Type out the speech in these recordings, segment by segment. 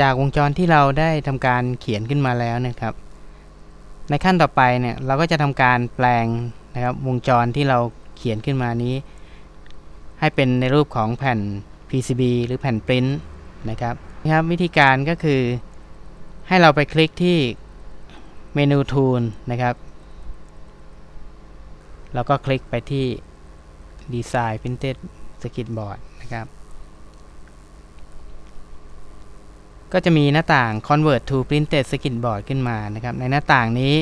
จากวงจรที่เราได้ทำการเขียนขึ้นมาแล้วนะครับ ในขั้นต่อไปเนี่ยเราก็จะทำการแปลงนะครับวงจรที่เราเขียนขึ้นมานี้ ให้เป็นในรูปของแผ่น PCB หรือแผ่นปริ้นนะครับนะครับ วิธีการก็คือให้เราไปคลิกที่เมนู Tool นะครับ แล้วก็คลิกไปที่ Design Printed Circuit Board นะครับ ก็จะมีหน้าต่าง Convert to Printed Circuit Board ขึ้นมานะครับ ในหน้าต่างนี้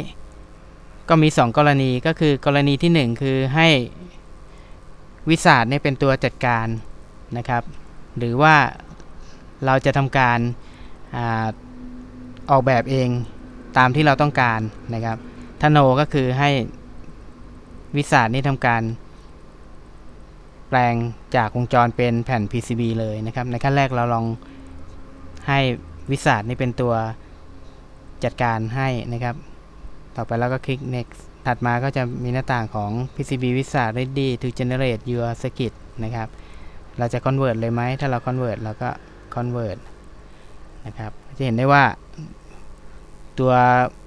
ก็มี 2 กรณีก็คือกรณีที่ 1 คือให้วิสาดเนี่ยเป็นตัวจัดการนะครับ หรือว่าเราจะทำการอาออกแบบเองตามที่เราต้องการนะครับถ้าโนก็คือให้วิสาดนี่ทำการ แปลงจากวงจรเป็นแผ่น PCB เลยนะครับ ในขั้นแรกเราลอง ให้วิสาดนี่เป็นตัวจัดการให้นะครับ ต่อไปเราก็คลิก next ถัดมาก็จะมีหน้าต่างของ PCB Wizard ready to generate your circuit นะครับ เราจะ convert เลยไหม ถ้าเรา convert เราก็ convert นะครับ จะเห็นได้ว่าตัว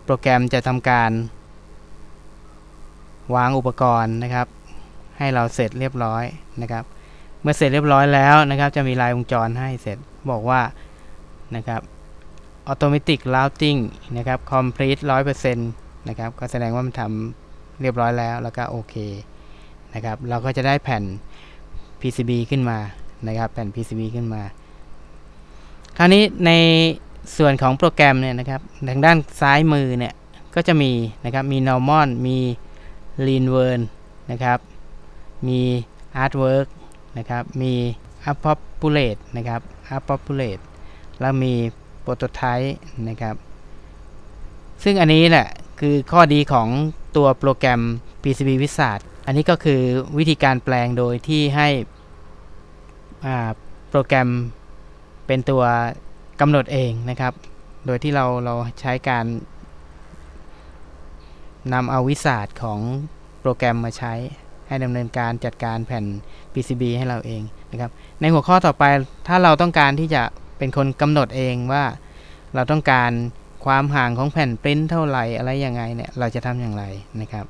โปรแกรมจะทำการ วางอุปกรณ์นะครับ ให้เราเสร็จเรียบร้อยนะครับ เมื่อเสร็จเรียบร้อยแล้วนะครับ จะมีลายวงจรให้เสร็จบอกว่า นะครับ automatic routing นะครับ complete 100%นะครับก็แสดงว่ามันทำเรียบร้อยแล้วแล้วก็โอเคนะครับเราก็จะได้แผ่น PCB ขึ้นมานะครับแผ่น PCB ขึ้นมา คราวนี้ในส่วนของโปรแกรมเนี่ยนะครับทางด้านซ้ายมือเนี่ยก็จะมีนะครับมี normal มี lean wern นะครับมี artwork นะครับมี appopulate นะครับ appopulate แล้วมี prototype นะครับ ซึ่งอันนี้แหละคือข้อดีของตัวโปรแกรม PCB Wizard อันนี้ก็คือวิธีการแปลงโดยที่ให้โปรแกรมเป็นตัวกำหนดเองนะครับ โดยที่เราเราใช้การนำเอาวิสาดของโปรแกรมมาใช้ให้ดำเนินการจัดการแผ่น PCB ให้เราเองนะครับ ในหัวข้อต่อไปถ้าเราต้องการที่จะ เป็นคนกำหนดเองว่าเราต้องการความห่างของแผ่นปริ้นเท่าไหร่อะไรยังไงเนี่ยเราจะทำอย่างไรนะครับ